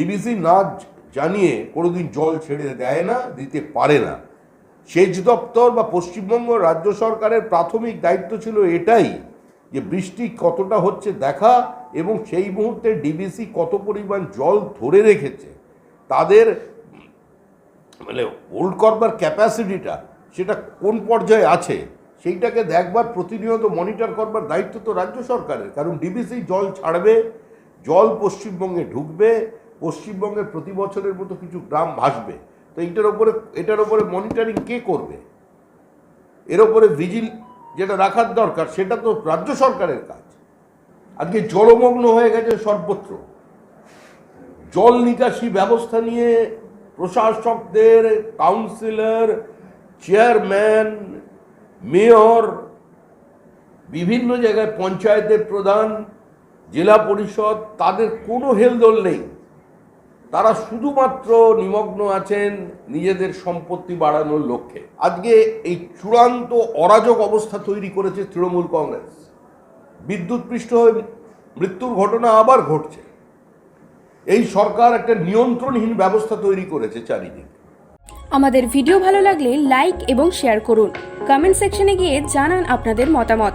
DBC না জানিয়ে কোনোদিন জল ছেড়ে দেয় না, দিতে পারে না। সেচ দপ্তর বা পশ্চিমবঙ্গ রাজ্য সরকারের প্রাথমিক দায়িত্ব ছিল এটাই যে বৃষ্টি কতটা হচ্ছে দেখা এবং সেই মুহূর্তে ডিবিসি কত পরিমাণ জল ধরে রেখেছে, তাদের মানে হোল্ড করবার ক্যাপাসিটিটা সেটা কোন পর্যায়ে আছে, সেইটাকে দেখবার প্রতিনিয়ত মনিটর করবার দায়িত্ব তো রাজ্য সরকারের, কারণ ডিবিসি জল ছাড়বে, জল পশ্চিমবঙ্গে ঢুকবে পশ্চিমবঙ্গের প্রতি বছরের মতো কিছু গ্রাম ভাসবে। তো এইটার ওপরে এটার ওপরে মনিটরিং কে করবে? এর ওপরে ভিজিল যেটা রাখার দরকার, সেটা তো রাজ্য সরকারের কাজ। আজকে জলমগ্ন হয়ে গেছে সর্বত্র। জল নিকাশি ব্যবস্থা নিয়ে প্রশাসকদের কাউন্সিলর চেয়ারম্যান মেয়র বিভিন্ন জায়গায় পঞ্চায়েতের প্রধান, জেলা পরিষদ, তাদের কোনো হেলদোল নেই। তারা শুধুমাত্র নিমগ্ন আছেন নিজেদের সম্পত্তি বাড়ানোর লক্ষ্যে। আজকে এই চূড়ান্ত অরাজক অবস্থা তৈরি করেছে তৃণমূল কংগ্রেস। বিদ্যুৎপৃষ্ট হয়ে মৃত্যুর ঘটনা আবার ঘটছে। এই সরকার একটা নিয়ন্ত্রণহীন ব্যবস্থা তৈরি করেছে চারিদিকে। আমাদের ভিডিও ভালো লাগলে লাইক এবং শেয়ার করুন। কমেন্ট সেকশনে গিয়ে জানান আপনাদের মতামত।